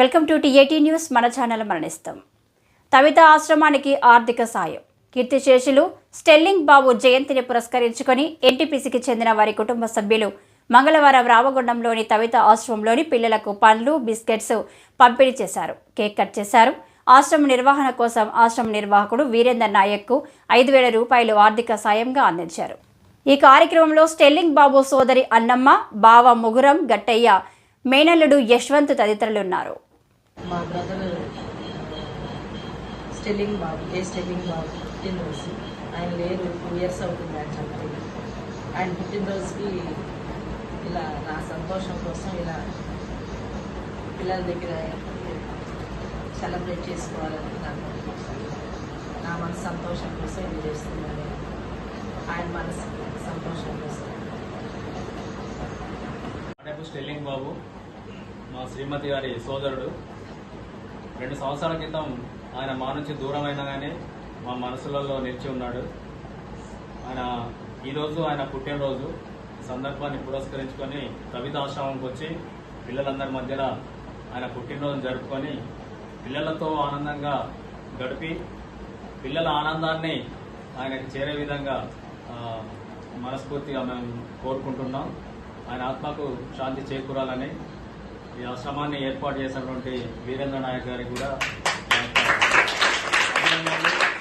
Welcome to TAT news. మన channel మరణిస్తాం. తవిత ఆశ్రమానికి ఆర్థిక సాయం. కీర్తిశేషులు స్టెల్లింగ్ బాబు జయంతిని పురస్కరించుకొని ఎన్టీపీసీకి చెందిన వారి కుటుంబ సభ్యులు మంగళవారం రామగుండంలోని తవిత ఆశ్రమంలోని పిల్లలకు పండ్లు బిస్కెట్స్ పంపిణీ చేశారు. కేక్ కట్ చేశారు. ఆశ్రమ నిర్వహణ కోసం ఆశ్రమ నిర్వాహకుడు వీరేందర్ నాయక్కు ఐదు వేల రూపాయలు ఆర్థిక సాయంగా అందించారు. ఈ కార్యక్రమంలో స్టెల్లింగ్ బాబు సోదరి అన్నమ్మ బావ ముగురం గట్టయ్య మేనల్లుడు యశ్వంత్ తదితరులు ఉన్నారు మా బ్రదర్ స్టెల్లింగ్ బాబు ఏ స్టెల్లింగ్ బాబు పుట్టినరోజు ఆయన లేరు టూ ఇయర్స్ అవుతుంది ఆయన చనిపోయి. ఆయన పుట్టినరోజుకి ఇలా నా సంతోషం కోసం ఇలా పిల్లల దగ్గర సెలబ్రేట్ చేసుకోవాలని నాకు నా మనసు సంతోషం కోసం ఇది చేస్తున్నాను ఆయన మనసు సంతోషం కోసం. స్టెల్లింగ్ బాబు. మా శ్రీమతి గారి సోదరుడు. రెండు సంవత్సరాల క్రితం ఆయన మా నుంచి దూరమైన కానీ మా మనసులలో నిలిచి ఉన్నాడు. ఆయన ఈరోజు ఆయన పుట్టినరోజు సందర్భాన్ని పురస్కరించుకొని కవిత ఆశ్రమంకి వచ్చి పిల్లలందరి మధ్యలో ఆయన పుట్టినరోజు జరుపుకొని పిల్లలతో ఆనందంగా గడిపి పిల్లల ఆనందాన్ని ఆయనకు చేరే విధంగా మనస్ఫూర్తిగా మేము కోరుకుంటున్నాం. ఆయన ఆత్మకు శాంతి చేకూరాలని ఈ ఆశ్రమాన్ని ఏర్పాటు చేసినటువంటి వీరేంద్ర నాయక్ గారికి కూడా అభినందనలు.